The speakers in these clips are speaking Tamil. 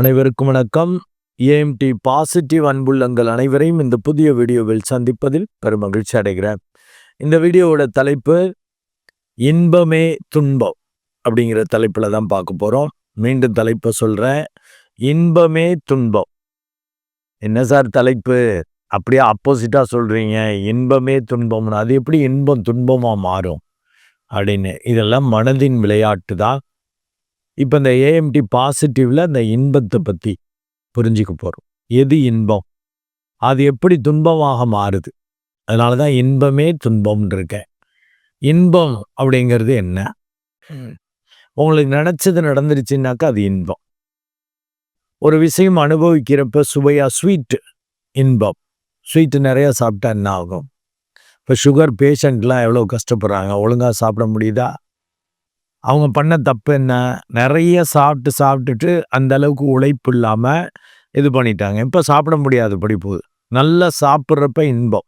அனைவருக்கும் வணக்கம். ஏஎம்டி பாசிட்டிவ் அன்புள்ளங்கள் அனைவரையும் இந்த புதிய வீடியோவில் சந்திப்பதில் பெரும் மகிழ்ச்சி அடைகிறேன். இந்த வீடியோவோட தலைப்பு இன்பமே துன்பம் அப்படிங்கிற தலைப்பில் தான் பார்க்க போகிறோம் மீண்டும் தலைப்பை சொல்கிறேன் இன்பமே துன்பம். என்ன சார் தலைப்பு? அப்படியே ஆப்போசிட்டாக சொல்கிறீங்க இன்பமே துன்பம்னு. அது எப்படி இன்பம் துன்பமாக மாறும்? அப்படின்னு. இதெல்லாம் மனதின் விளையாட்டு தான். இப்போ இந்த ஏஎம்டி பாசிட்டிவ்ல அந்த இன்பத்தை பற்றி புரிஞ்சுக்க போகிறோம் எது இன்பம்? அது எப்படி துன்பமாக மாறுது? அதனால தான் இன்பமே துன்பம்னு இருக்கேன். இன்பம் அப்படிங்கிறது என்ன? உங்களுக்கு நினச்சது நடந்துருச்சுன்னாக்கா அது இன்பம். ஒரு விஷயம் அனுபவிக்கிறப்ப சுவையாக ஸ்வீட்டு இன்பம். ஸ்வீட்டு நிறையா சாப்பிட்டா என்ன ஆகும்? இப்போ சுகர் பேஷண்ட்லாம் எவ்வளோ கஷ்டப்படுறாங்க? ஒழுங்காக சாப்பிட முடியுதா? அவங்க பண்ண தப்பு என்ன? நிறைய சாப்பிட்டு சாப்பிட்டுட்டு அந்த அளவுக்கு உழைப்பு இல்லாமல் இது பண்ணிட்டாங்க. இப்போ சாப்பிட முடியாது படி போகுது நல்லா சாப்பிட்றப்ப இன்பம்.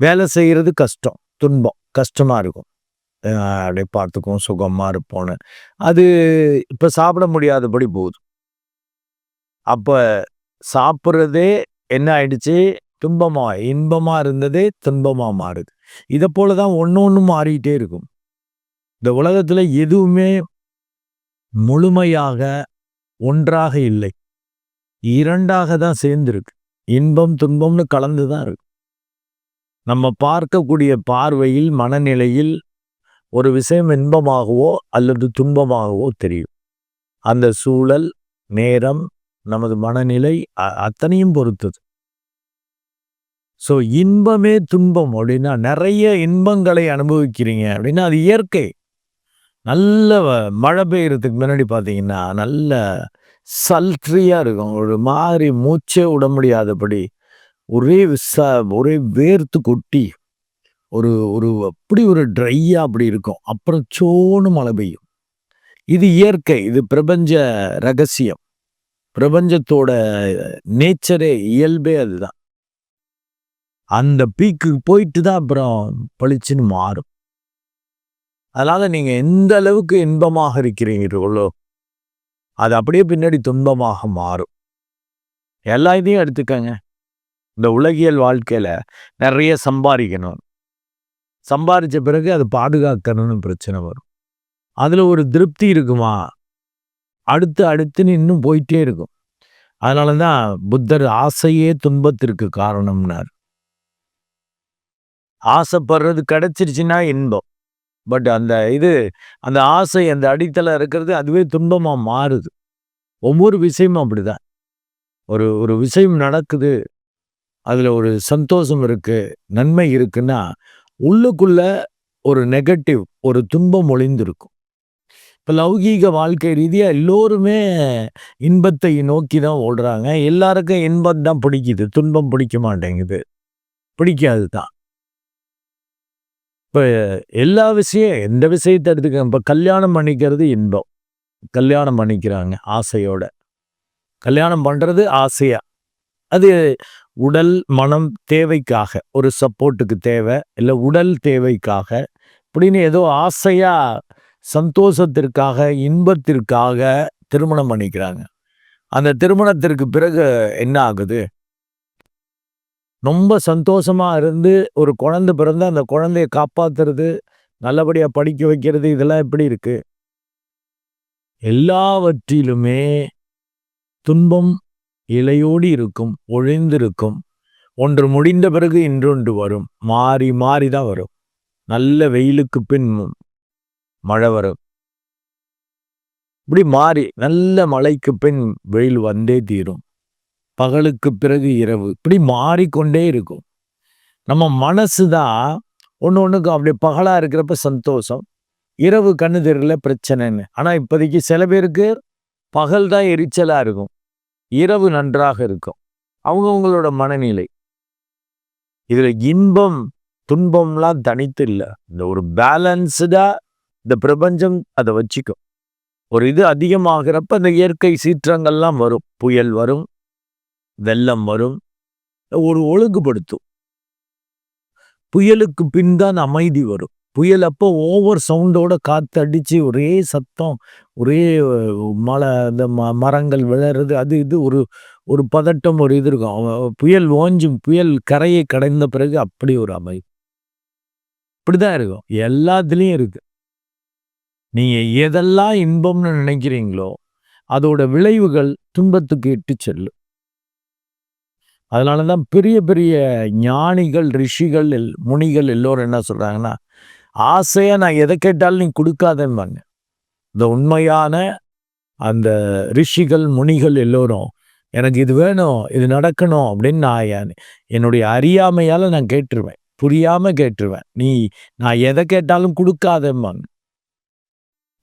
வேலை செய்கிறது கஷ்டம் துன்பம். கஷ்டமாக இருக்கும். அப்படியே பார்த்துக்கும் சுகமாக இருப்போன்னு அது இப்போ சாப்பிட முடியாதபடி போகுது அப்போ சாப்பிட்றதே என்ன ஆயிடுச்சு? துன்பமாக இன்பமாக இருந்ததே துன்பமாக மாறுது. இதை போல தான் ஒன்று ஒன்று மாறிக்கிட்டே இருக்கும். இந்த உலகத்தில் எதுவுமே முழுமையாக ஒன்றாக இல்லை. இரண்டாக தான் சேர்ந்துருக்கு. இன்பம் துன்பம்னு கலந்து தான் இருக்கு. நம்ம பார்க்கக்கூடிய பார்வையில் மனநிலையில் ஒரு விஷயம் இன்பமாகவோ அல்லது துன்பமாகவோ தெரியும். அந்த சூழல் நேரம் நமது மனநிலை அத்தனையும் பொறுத்தது. ஸோ இன்பமே துன்பம் அப்படின்னா நிறைய இன்பங்களை அனுபவிக்கிறீங்க அப்படின்னா அது இயற்கை. நல்ல மழை பெய்யறதுக்கு முன்னாடி பார்த்தீங்கன்னா நல்ல சல்ட்ரியாக இருக்கும். ஒரு மாதிரி மூச்சே விட முடியாதபடி ஒரே விசா ஒரே வேர்த்து கொட்டி ஒரு ஒரு அப்படி ஒரு ட்ரையாக அப்படி இருக்கும். அப்புறம் சோனு மழை பெய்யும். இது இயற்கை இது பிரபஞ்ச ரகசியம். பிரபஞ்சத்தோட நேச்சரே இயல்பே அதுதான். அந்த பீக்கு போயிட்டு தான் அப்புறம் பளிச்சுன்னு மாறும். அதனால் நீங்கள் எந்த அளவுக்கு இன்பமாக இருக்கிறீர்களோ அது அப்படியே பின்னாடி துன்பமாக மாறும். எல்லா இதையும் எடுத்துக்கங்க. இந்த உலகியல் வாழ்க்கையில் நிறைய சம்பாதிக்கணும். சம்பாதிச்ச பிறகு அது பாதுகாக்கணும்னு பிரச்சனை வரும். அதில் ஒரு திருப்தி இருக்குமா? அடுத்து அடுத்துன்னு இன்னும் போயிட்டே இருக்கும். அதனால தான் புத்தர் ஆசையே துன்பத்திற்கு காரணம்னார். ஆசைப்படுறது கிடைச்சிருச்சுன்னா இன்பம். பட் அந்த இது அந்த ஆசை அந்த அடித்தளம் இருக்கிறது அதுவே துன்பமாக மாறுது. ஒவ்வொரு விஷயமும் அப்படிதான். ஒரு ஒரு விஷயம் நடக்குது அதில் ஒரு சந்தோஷம் இருக்குது நன்மை இருக்குன்னா உள்ளுக்குள்ள ஒரு நெகட்டிவ் ஒரு துன்பம் ஒளிந்திருக்கும். இப்போ லௌகீக வாழ்க்கை ரீதியாக எல்லோருமே இன்பத்தை நோக்கி தான் ஓடுறாங்க. எல்லாருக்கும் இன்பம் தான் பிடிக்குது துன்பம் பிடிக்க மாட்டேங்குது. பிடிக்காது தான் இப்போ எல்லா விஷயம் எந்த விஷயத்தை எடுத்துக்க இப்போ கல்யாணம் பண்ணிக்கிறது இன்பம். கல்யாணம் பண்ணிக்கிறாங்க ஆசையோட. கல்யாணம் பண்ணுறது ஆசையாக அது உடல் மனம் தேவைக்காக ஒரு சப்போர்ட்டுக்கு தேவை இல்லை உடல் தேவைக்காக. இப்படின்னு ஏதோ ஆசையாக சந்தோஷத்திற்காக இன்பத்திற்காக திருமணம் பண்ணிக்கிறாங்க. அந்த திருமணத்திற்கு பிறகு என்ன ஆகுது? ரொம்ப சந்தோஷமாக இருந்து ஒரு குழந்தை பிறந்து அந்த குழந்தைய காப்பாத்துறது நல்லபடியாக படிக்க வைக்கிறது இதெல்லாம் எப்படி இருக்கு? எல்லாவற்றிலுமே துன்பம் இலையோடி இருக்கும் ஒழிந்திருக்கும். ஒன்று முடிந்த பிறகு இன்றொன்று வரும். மாறி மாறி தான் வரும். நல்ல வெயிலுக்கு பின் மழை வரும். இப்படி மாறி நல்ல மழைக்கு பின் வெயில் வந்தே தீரும். பகலுக்கு பிறகு இரவு. இப்படி மாறிக்கொண்டே இருக்கும். நம்ம மனசு தான் ஒன்று ஒன்றுக்கு அப்படி பகலாக இருக்கிறப்ப சந்தோஷம். இரவு கண்ணு தெரியல பிரச்சனைன்னு. ஆனால் இப்போதைக்கு சில பேருக்கு பகல் தான் எரிச்சலாக இருக்கும். இரவு நன்றாக இருக்கும். அவங்கவுங்களோட மனநிலை. இதில் இன்பம் துன்பம்லாம் தனித்து இல்லை. இந்த ஒரு பேலன்ஸ்டாக இந்த பிரபஞ்சம் அதை வச்சுக்கும். ஒரு இது அதிகமாகிறப்ப இந்த இயற்கை சீற்றங்கள்லாம் வரும். புயல் வரும். வெள்ளம் வரும். ஒரு ஒழுங்குபடுத்தும். புயலுக்கு பின் தான் அமைதி வரும். புயல் அப்போ ஓவர் சவுண்டோட காற்று அடித்து ஒரே சத்தம் ஒரே மலை இந்த ம மரங்கள் விழறது அது இது ஒரு ஒரு பதட்டம் ஒரு இது இருக்கும். புயல் ஓஞ்சும் புயல் கரையை கடைந்த பிறகு அப்படி ஒரு அமை இப்படிதான் இருக்கும். எல்லாத்துலேயும் இருக்கு. நீங்கள் எதெல்லாம் இன்பம்னு நினைக்கிறீங்களோ அதோட விளைவுகள் துன்பத்துக்கு இட்டு செல்லும். அதனால தான் பெரிய பெரிய ஞானிகள் ரிஷிகள் எல் முனிகள் எல்லோரும் என்ன சொல்கிறாங்கன்னா ஆசையாக நான் எதை கேட்டாலும் நீ கொடுக்காதேன்பாங்க இந்த உண்மையான அந்த ரிஷிகள் முனிகள் எல்லோரும் எனக்கு இது வேணும் இது நடக்கணும் அப்படின்னு நான் என்னுடைய அறியாமையால் நான் கேட்டுருவேன். புரியாமல் கேட்டுருவேன். நீ நான் எதை கேட்டாலும் கொடுக்காதேம்பாங்க.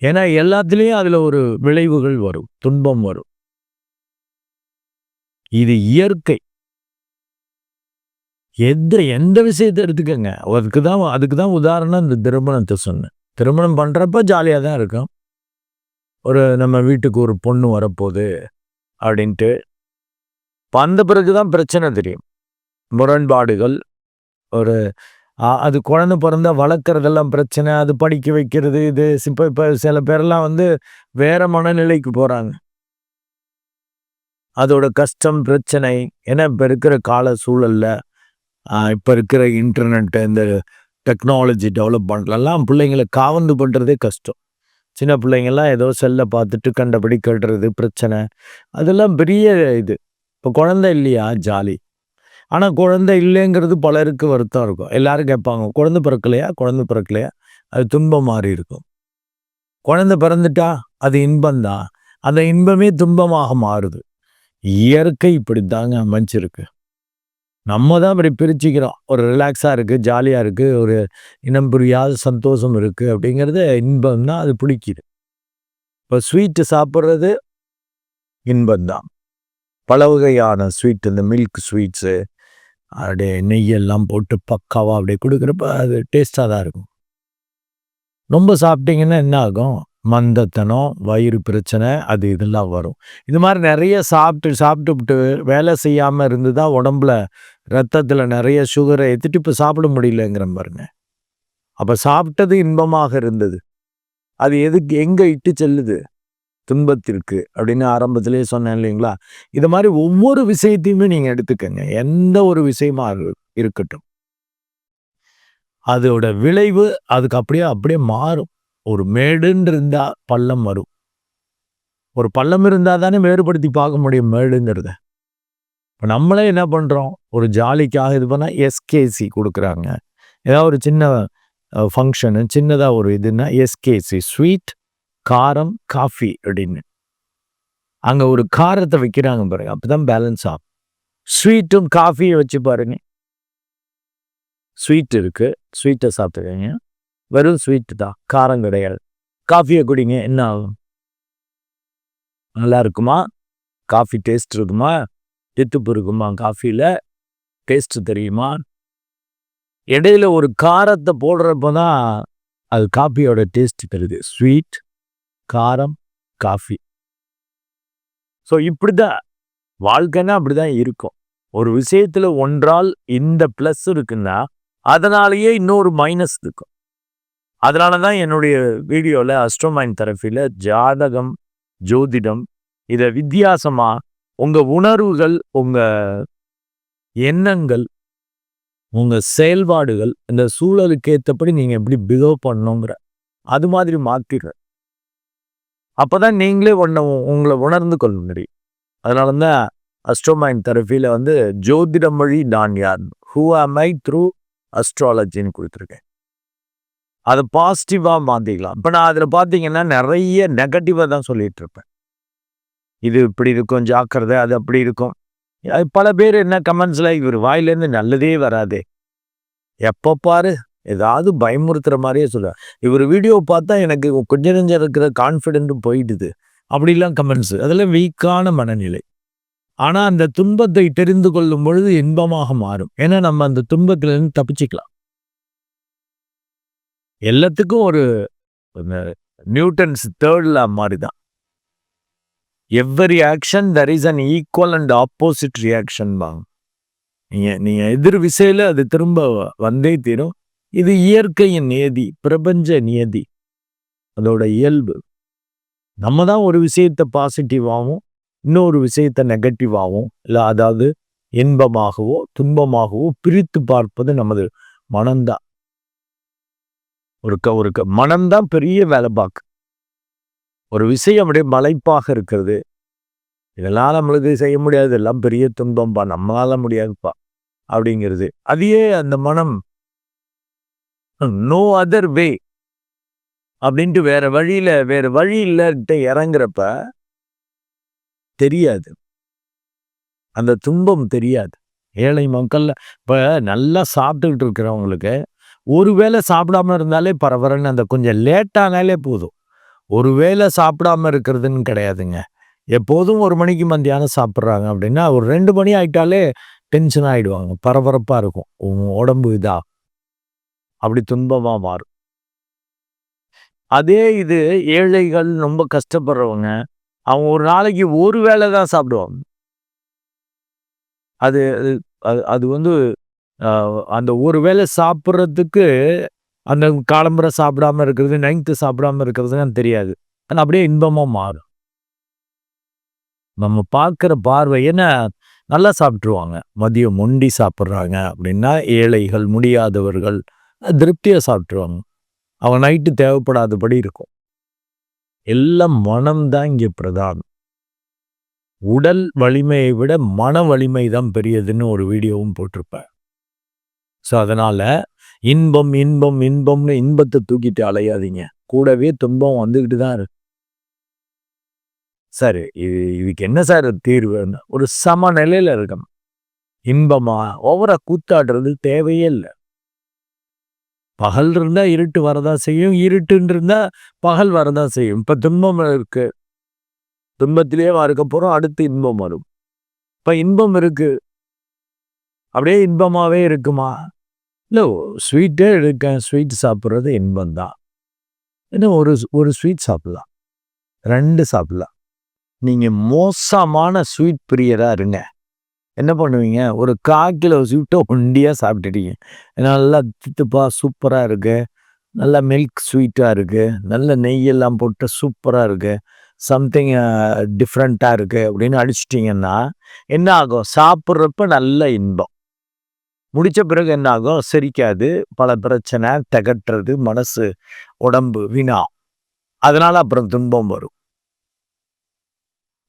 ஏன்னா எல்லாத்துலேயும் அதில் ஒரு விளைவுகள் வரும் துன்பம் வரும். இது இயற்கை. எந்த எந்த விஷயத்தை எடுத்துக்கோங்க. அதுக்கு தான் அதுக்கு தான் உதாரணம் இந்த திருமணத்தை சொன்னேன். திருமணம் பண்ணுறப்ப ஜாலியாக தான் இருக்கும். ஒரு நம்ம வீட்டுக்கு ஒரு பொண்ணு வரப்போகுது அப்படின்ட்டு. வந்த பிறகு தான் பிரச்சனை தெரியும். முரண்பாடுகள் ஒரு அது குழந்தை பிறந்தா வளர்க்குறதெல்லாம் பிரச்சனை அது படிக்க வைக்கிறது இது இப்போ இப்போ சில பேரெல்லாம் வந்து வேறு மனநிலைக்கு போகிறாங்க அதோட கஷ்டம் பிரச்சனை ஏன்னா இப்போ இருக்கிற கால சூழலில் இப்போ இருக்கிற இன்டர்நெட்டு இந்த டெக்னாலஜி டெவலப்மெண்ட்லலாம் பிள்ளைங்களை காவந்து பண்ணுறதே கஷ்டம். சின்ன பிள்ளைங்கள்லாம் ஏதோ செல்லை பார்த்துட்டு கண்டபடி கட்டுறது பிரச்சனை. அதெல்லாம் பெரிய இது. இப்போ குழந்தை இல்லையா? ஜாலி. ஆனால் குழந்தை இல்லைங்கிறது பலருக்கு வருத்தம் இருக்கும். எல்லாரும் கேட்பாங்க குழந்தை பிறக்கலையா? குழந்தை பிறக்கலையா? அது துன்பம் மாறி இருக்கும். குழந்தை பிறந்துட்டா அது இன்பம்தான் அந்த இன்பமே துன்பமாக மாறுது. இயற்கை இப்படி தாங்க அமைஞ்சிருக்கு. நம்ம தான் இப்படி பிரிச்சுக்கிறோம். ஒரு ரிலாக்ஸாக இருக்குது ஜாலியாக இருக்குது ஒரு இனம் புரியாத சந்தோஷம் இருக்குது அப்படிங்கிறது இன்பம் தான் அது பிடிக்குது. இப்போ ஸ்வீட்டு சாப்பிட்றது இன்பம்தான். பல வகையான ஸ்வீட் இந்த மில்க் ஸ்வீட்ஸு அப்படியே நெய்யெல்லாம் போட்டு பக்காவாக அப்படியே கொடுக்குறப்ப அது டேஸ்ட்டாக தான் இருக்கும். ரொம்ப சாப்பிட்டீங்கன்னா என்ன ஆகும்? மந்தத்தனம் வயிறு பிரச்சனை அது இதெல்லாம் வரும். இது மாதிரி நிறைய சாப்பிட்டு சாப்பிட்டுவிட்டு வேலை செய்யாமல் இருந்து தான் உடம்புல ரத்தத்தில் நிறைய சுகரை ஏற்றிட்டு இப்போ சாப்பிட முடியலங்கிற பாருங்க. அப்போ சாப்பிட்டது இன்பமாக இருந்தது. அது எதுக்கு எங்கே இட்டு செல்லுது? துன்பத்திற்கு அப்படின்னு ஆரம்பத்திலே சொன்னேன் இல்லைங்களா? இது மாதிரி ஒவ்வொரு விஷயத்தையுமே நீங்கள் எடுத்துக்கங்க. எந்த ஒரு விஷயமா இருக்கட்டும். அதோட விளைவு அதுக்கு அப்படியே அப்படியே மாறும். ஒரு மேடுன்னு இருந்தால் பள்ளம் வரும். ஒரு பள்ளம் இருந்தால் தானே வேறுபடுத்தி பார்க்க முடியும் மேடுங்கிறத. இப்போ நம்மளே என்ன பண்ணுறோம் ஒரு ஜாலிக்காக இது பண்ணால் எஸ்கேசி கொடுக்குறாங்க. ஏதாவது ஒரு சின்ன ஃபங்க்ஷனு சின்னதாக ஒரு இதுன்னா எஸ்கேசி ஸ்வீட் காரம் காஃபி அப்படின்னு. அங்கே ஒரு காரத்தை வைக்கிறாங்க பாருங்க. அப்போ தான் பேலன்ஸ் ஆகும். ஸ்வீட்டும் காஃபியும் வச்சு பாருங்க. ஸ்வீட் இருக்குது ஸ்வீட்டை சாப்பிட்டுக்கங்க. வெறும் ஸ்வீட்டு தான் காரம் கிடையாது காஃபியை குடிங்க என்ன ஆகும் நல்லா இருக்குமா காஃபி டேஸ்ட் இருக்குமா தித்துப்பு இருக்குமா காஃபியில் டேஸ்ட் தெரியுமா இடையில ஒரு காரத்தை போடுறப்போ தான் அது காஃபியோட டேஸ்ட் தருது ஸ்வீட் காரம் காஃபி ஸோ இப்படி தான் வாழ்க்கைன்னா அப்படி தான் இருக்கும் ஒரு விஷயத்தில் ஒன்றால் இந்த ப்ளஸ் இருக்குன்னா அதனாலேயே இன்னொரு மைனஸ் இருக்கும் அதனால தான் என்னுடைய வீடியோவில் அஸ்ட்ரோமைன் தெரப்பியில் ஜாதகம் ஜோதிடம் இதை வித்தியாசமாக உங்கள் உணர்வுகள் உங்கள் எண்ணங்கள் உங்கள் செயல்பாடுகள் இந்த சூழலுக்கு ஏற்றபடி நீங்கள் எப்படி பிஹேவ் பண்ணணுங்கிற அது மாதிரி மாற்றிடுறேன் அப்போ தான் நீங்களே ஒன்று உங்களை உணர்ந்து கொள்ள முடியும் அதனால தான் அஸ்ட்ரோமைன் தெரப்பியில் வந்து ஜோதிடம் வழி நான் யார்? ஹூ ஆம் ஐ த்ரூ அஸ்ட்ராலஜின்னு கொடுத்துருக்கேன். அதை பாசிட்டிவாக மாற்றிக்கலாம் இப்போ நான் அதில் பார்த்தீங்கன்னா நிறைய நெகட்டிவாக தான் சொல்லிகிட்டு இருப்பேன் இது இப்படி இருக்கும் ஜாக்கிரதை அது அப்படி இருக்கும். பல பேர் என்ன கமெண்ட்ஸில் இவர் வாயிலேருந்து நல்லதே வராதே. எப்போ பாரு ஏதாவது பயமுறுத்துகிற மாதிரியே சொல்லுவார் இவர் வீடியோ பார்த்தா எனக்கு கொஞ்சம் நெஞ்சம் இருக்கிற கான்ஃபிடென்ட்டும் போயிடுது. அப்படிலாம் கமெண்ட்ஸ் அதெல்லாம் வீக்கான மனநிலை. ஆனால் அந்த துன்பத்தை தெரிந்து கொள்ளும் பொழுது இன்பமாக மாறும். ஏன்னா நம்ம அந்த துன்பத்திலேருந்து தப்பிச்சிக்கலாம். எல்லாத்துக்கும் ஒரு நியூட்டன்ஸ் தேர்ட்ல மாதிரி தான் every action there is an equal and opposite reaction வாங்க நீங்கள் நீங்கள் எதிர் விசையில் அது திரும்ப வந்தே தீரும். இது இயற்கையின் நியதி பிரபஞ்ச நியதி. அதோட இயல்பு. நம்ம தான் ஒரு விஷயத்தை பாசிட்டிவாகவும் இன்னொரு விஷயத்தை நெகட்டிவாகவும் இல்லை அதாவது இன்பமாகவோ துன்பமாகவோ பிரித்து பார்ப்பது நமது மனம்தான். ஒரு க ஒரு க மனம்தான் பெரிய வேலை பார்க்கு ஒரு விஷயம் அப்படியே மலைப்பாக இருக்கிறது. இதெல்லாம் நம்மளுக்கு செய்ய முடியாது. எல்லாம் பெரிய துன்பம்பா. நம்மளால முடியாதுப்பா. அப்படிங்கிறது. அதையே அந்த மனம் நோ அதர் வே அப்படின்ட்டு வேற வழியில வேற வழி இல்லைன்ட்டு இறங்குறப்ப தெரியாது. அந்த துன்பம் தெரியாது. ஏழை மக்கள்ல இப்போ நல்லா சாப்பிட்டுக்கிட்டு இருக்கிறவங்களுக்கு ஒரு வேளை சாப்பிடாம இருந்தாலே பரபரன்னு அந்த கொஞ்சம் லேட்டானாலே போதும். ஒரு வேளை சாப்பிடாம இருக்கிறதுன்னு கிடையாதுங்க. எப்போதும் ஒரு மணிக்கு மத்தியானம் சாப்பிட்றாங்க அப்படின்னா ஒரு ரெண்டு மணி ஆகிட்டாலே டென்ஷன் ஆகிடுவாங்க பரபரப்பாக இருக்கும். உடம்பு இதா? அப்படி துன்பமாக மாறும். அதே இது ஏழைகள் ரொம்ப கஷ்டப்படுறவங்க அவங்க ஒரு நாளைக்கு ஒரு வேளை தான் சாப்பிடுவாங்க. அது அது அது வந்து அந்த ஒரு வேளை சாப்பிட்றதுக்கு அந்த காலம்புரை சாப்பிடாம இருக்கிறது நைன்த்து சாப்பிடாம இருக்கிறதுன்னு தெரியாது. ஆனால் அப்படியே இன்பமாக மாறும். நம்ம பார்க்குற பார்வை என்ன நல்லா சாப்பிட்ருவாங்க மதியம் மொண்டி சாப்பிட்றாங்க அப்படின்னா ஏழைகள் முடியாதவர்கள் திருப்தியாக சாப்பிட்ருவாங்க அவன் நைட்டு தேவைப்படாதபடி இருக்கும். எல்லாம் மனம்தான் இங்கே பிரதானம். உடல் வலிமையை விட மன வலிமை தான் பெரியதுன்னு ஒரு வீடியோவும் போட்டிருப்பேன். ஸோ அதனால் இன்பம் இன்பம் இன்பம்னு இன்பத்தை தூக்கிட்டு அலையாதீங்க. கூடவே துன்பம் வந்துக்கிட்டு தான் இருக்கு. சார் இது இதுக்கு என்ன சார் தீர்வுன்னு? ஒரு சமநிலையில் இருக்கணும். இன்பமா? ஓவரா கூத்தாடுறது தேவையே இல்லை. பகல் இருந்தால் இருட்டு வரதான் செய்யும் இருட்டுன்னு இருந்தால் பகல் வரதான் செய்யும். இப்போ துன்பம் இருக்கு. துன்பத்திலேயே இருக்க போகிறோம் அடுத்து இன்பம் வரும். இப்போ இன்பம் இருக்கு. அப்படியே இன்பமாகவே இருக்குமா? இல்லை ஸ்வீட்டே எடுக்கேன் ஸ்வீட் சாப்பிட்றது இன்பம் தான். இன்னும் ஒரு ஒரு ஸ்வீட் சாப்பிட்லாம். ரெண்டு சாப்பிட்லாம். நீங்கள் மோசமான ஸ்வீட் பிரியராக இருங்க. என்ன பண்ணுவீங்க? ஒரு கால் கிலோ ஸ்வீட்டை ஒண்டியாக சாப்பிட்டுட்டீங்க. நல்லா தித்துப்பாக சூப்பராக இருக்குது நல்லா மில்க் ஸ்வீட்டாக இருக்குது நல்ல நெய்யெல்லாம் போட்டு சூப்பராக இருக்குது சம்திங் டிஃப்ரெண்ட்டாக இருக்குது அப்படின்னு அடிச்சிட்டிங்கன்னா என்ன ஆகும்? சாப்பிட்றப்ப நல்ல இன்பம். முடித்த பிறகு என்ன ஆகும் சிரிக்காது பல பிரச்சனை தகட்டுறது மனசு உடம்பு வினா அதனால் அப்புறம் துன்பம் வரும்.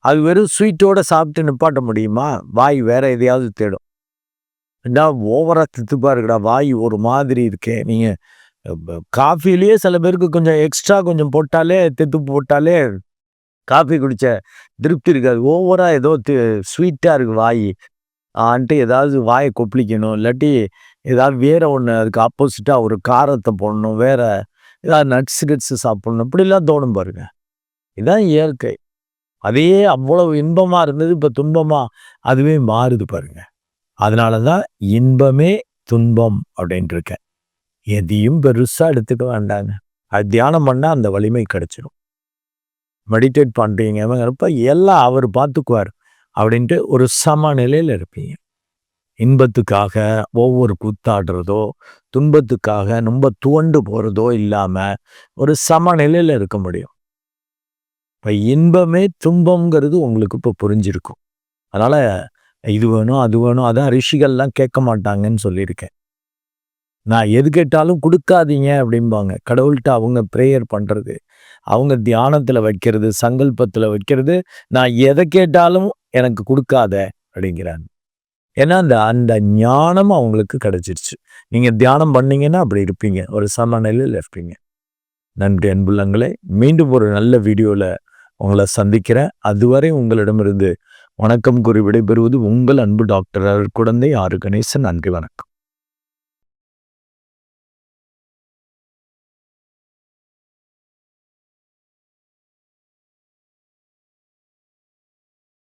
அது வெறும் ஸ்வீட்டோட சாப்பிட்டு நிப்பாட்ட முடியுமா? வாய் வேற எதையாவது தேடும். என்ன ஓவரா தித்துப்பா இருக்குடா வாய் ஒரு மாதிரி இருக்கே. நீங்க காஃபிலேயே சில பேருக்கு கொஞ்சம் எக்ஸ்ட்ரா கொஞ்சம் போட்டாலே தித்து போட்டாலே காஃபி குடித்த திருப்தி இருக்காது. ஓவராக ஏதோ ஸ்வீட்டாக இருக்குது வாய். ஆன்ட்டு ஏதாவது வாயை கொப்பளிக்கணும் இல்லாட்டி ஏதாவது வேறு ஒன்று அதுக்கு ஆப்போசிட்டாக ஒரு காரத்தை போடணும் வேறு ஏதாவது நட்ஸ் கிட்ஸு சாப்பிட்ணும் இப்படிலாம் தோணும் பாருங்க. இதுதான் இயற்கை. அதையே அவ்வளவு இன்பமாக இருந்தது இப்போ துன்பமாக அதுவே மாறுது பாருங்க. அதனால தான் இன்பமே துன்பம் அப்படின்ட்டுருக்கேன் எதையும் பெருசாக எடுத்துக்க வேண்டாங்க. அது தியானம் பண்ணால் அந்த வலிமை கிடச்சிடும் மெடிடேட் பண்ணுறீங்க எல்லாம் அவர் பார்த்துக்குவார் அப்படின்ட்டு ஒரு சமநிலையில் இருப்பீங்க. இன்பத்துக்காக ஒவ்வொரு கூத்தாடுறதோ துன்பத்துக்காக ரொம்ப துவண்டு போகிறதோ இல்லாமல் ஒரு சமநிலையில் இருக்க முடியும். இப்போ இன்பமே துன்பங்கிறது உங்களுக்கு இப்போ புரிஞ்சிருக்கும். அதனால் இது வேணும் அது வேணும் அதான் ரிஷிகள்லாம் கேட்க மாட்டாங்கன்னு சொல்லியிருக்கேன். நான் எது கேட்டாலும் கொடுக்காதீங்க அப்படிம்பாங்க. கடவுள்கிட்ட அவங்க ப்ரேயர் பண்ணுறது அவங்க தியானத்தில் வைக்கிறது சங்கல்பத்தில் வைக்கிறது நான் எதை கேட்டாலும் எனக்கு கொடுக்காத அப்படிங்கிறாங்க. ஏன்னா அந்த அந்த ஞானம் அவங்களுக்கு கிடைச்சிருச்சு. நீங்கள் தியானம் பண்ணீங்கன்னா அப்படி இருப்பீங்க. ஒரு சமநிலையில் இருப்பீங்க. நன்றி அன்புள்ளங்களே. மீண்டும் ஒரு நல்ல வீடியோவில் உங்களை சந்திக்கிறேன். அதுவரை உங்களிடமிருந்து வணக்கம் கூறி விடைபெறுவது உங்கள் அன்பு டாக்டர் குழந்தை ஆறு கணேசன். நன்றி வணக்கம்.